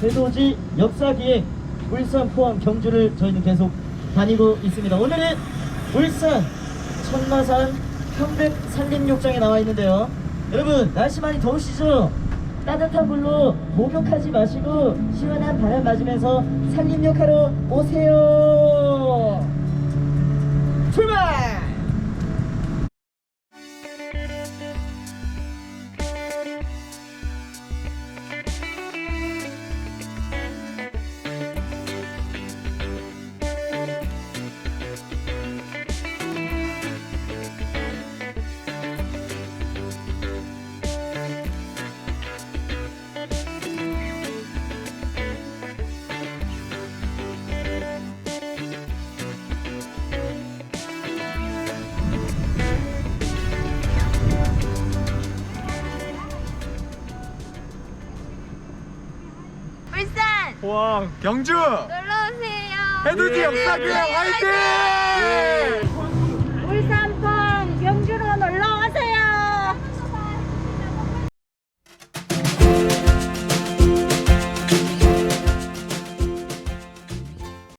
대도지 역사기행 울산, 포항, 경주를 저희는 계속 다니고 있습니다. 오늘은 울산 천마산 평백 산림욕장에 나와 있는데요. 여러분 날씨 많이 더우시죠? 따뜻한 물로 목욕하지 마시고 시원한 바람 맞으면서 산림욕하러 오세요. 울산 와 경주 놀러 오세요. 해돋이 역사기행 화이팅!